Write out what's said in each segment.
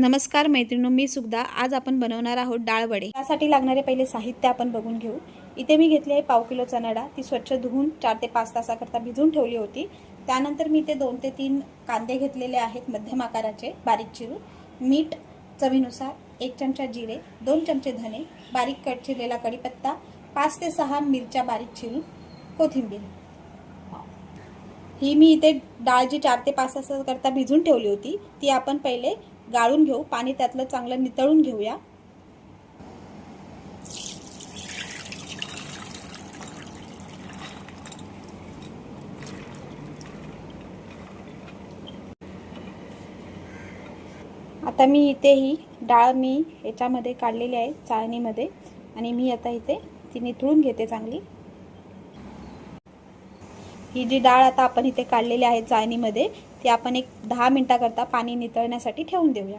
नमस्कार मैत्रिणो मी सुद्धा आज आपण बनवणार आहोत डाळ वडे. त्यासाठी लागणारे पहिले साहित्य आपण बघून घेऊ. इथे मी घेतली आहे पाव किलो चणाडा ती स्वच्छ धुवून चार ते पाच तासाकरता भिजून ठेवली होती. त्यानंतर मी इथे दोन ते तीन कांदे घेतलेले आहेत मध्यम आकाराचे बारीक चिरून. मीठ चवीनुसार एक चमचा जिरे दोन चमचे धने बारीक कट चिरलेला कढीपत्ता पाच ते सहा मिरच्या बारीक चिरून कोथिंबीर. ही मी इथे डाळ जी चार ते पाच तासाकरता भिजून ठेवली होती. ती आपण पहिले गाळून घेऊ पाणी त्यातलं चांगलं नितळून घेऊया. आता मी इथे ही डाळ मी याच्यामध्ये काढलेली आहे चाळणीमध्ये. आणि मी आता इथे ती निथळून घेते चांगली. ही जी डाळ आता आपण इथे काढलेली आहे चाळणीमध्ये ती आपण एक दहा मिनटाकरता पाणी नितळण्यासाठी ठेवून देऊया.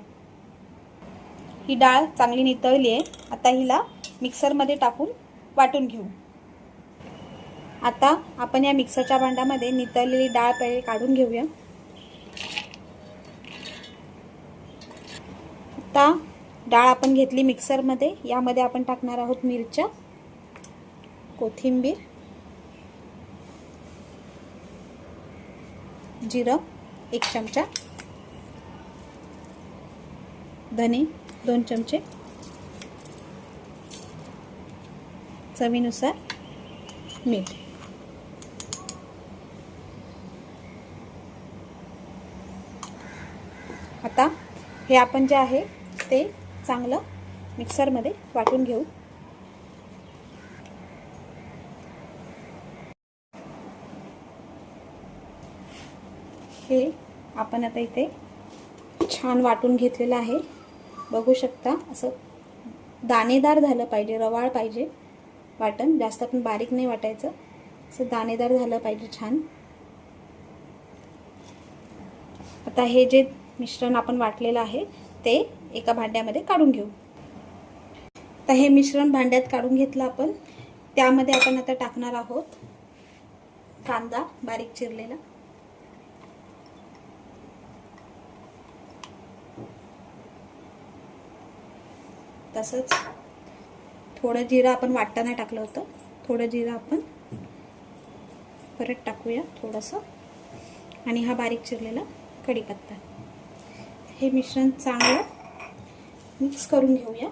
ही डाळ चांगली नितळली आहे. आता हिला मिक्सरमध्ये टाकून वाटून घेऊ. आता आपण या मिक्सरच्या भांड्यामध्ये नितळलेली डाळ पहिले काढून घेऊया. आता डाळ आपण घेतली मिक्सरमध्ये. यामध्ये आपण टाकणार आहोत मिरच्या कोथिंबीर जिरं एक चमचा. धने दोन चमचे. चवीनुसार मीठ. आता हे आपण जे आहे ते चांगलं मिक्सरमध्ये वाटून घेऊ. हे आपण आता इथे छान वाटून घेतलेलं आहे. बघू शकता असं दाणेदार झालं पाहिजे रवाळ पाहिजे वाटण. जास्त पण बारीक नाही वाटायचं. असं दाणेदार झालं पाहिजे छान. आता हे जे मिश्रण आपण वाटलेलं आहे ते एका भांड्यामध्ये काढून घेऊ. आता हे मिश्रण भांड्यात काढून घेतलं आपण. त्यामध्ये आपण आता टाकणार आहोत कांदा बारीक चिरलेला. तसंच थोडं जिरं आपण वाटताना टाकलं होतं. थोडं जिरं आपण परत टाकूया थोडंसं. आणि हा बारीक चिरलेला कढीपत्ता. हे मिश्रण चांगलं मिक्स करून घेऊया.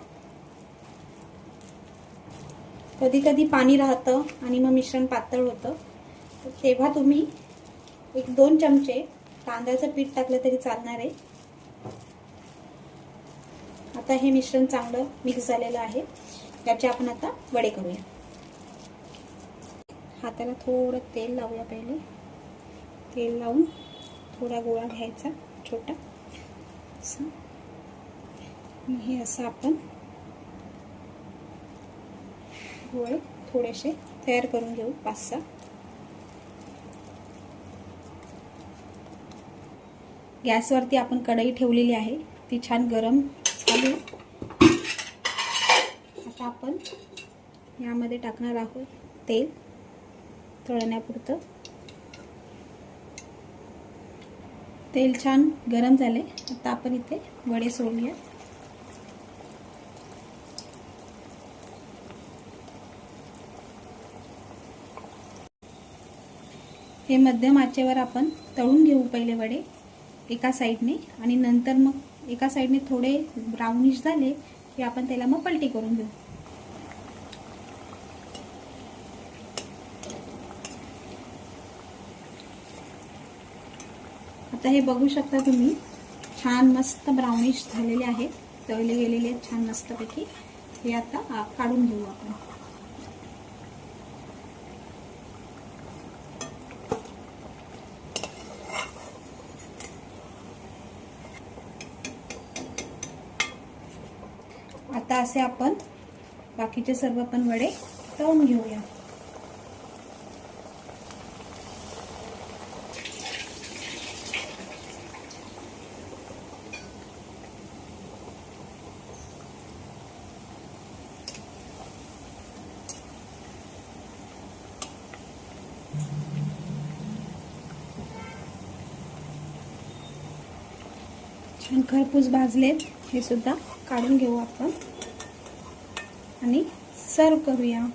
कधी कधी पाणी राहतं आणि मग मिश्रण पातळ होतं. तर तेव्हा तुम्ही एक दोन चमचे तांदळाचं पीठ टाकलं तरी चालणार आहे. आता हे मिश्रण चांगलं मिक्स झालेलं आहे. याचे आपण आता वडे करूया. हाताला थोडं तेल लावूया पहिले. तेल लावून थोडा गोळा घ्यायचा छोटा. असं. हे असं आपण गोळे थोडेसे तयार करून घेऊ पाच सहा गॅसवरती आपण कढई ठेवलेली आहे. ती छान गरम झाली आता आपण यामध्ये टाकणार आहोत तेल तळण्यापुरतं. तेल छान गरम झाले आता आपण इथे वडे सोडूया. हे मध्यम आचेवर आपण तळून घेऊ पहिले वडे. एका साईडने आणि नंतर मग एका साईडने थोडे ब्राउनिश झाले की आपण त्याला मग पलटी करून घेऊ. आता हे बघू शकता तुम्ही छान मस्त ब्राउनिश झालेले आहेत तळले गेलेले आहेत छान मस्तपैकी. हे आता काढून घेऊ आपण. आता असे आपण बाकीचे सर्व पण वडे तळून घेऊया. छान खरपूस भाजलेत हे सुद्धा. काढून घेऊ आपण. आणि सर्व करूया.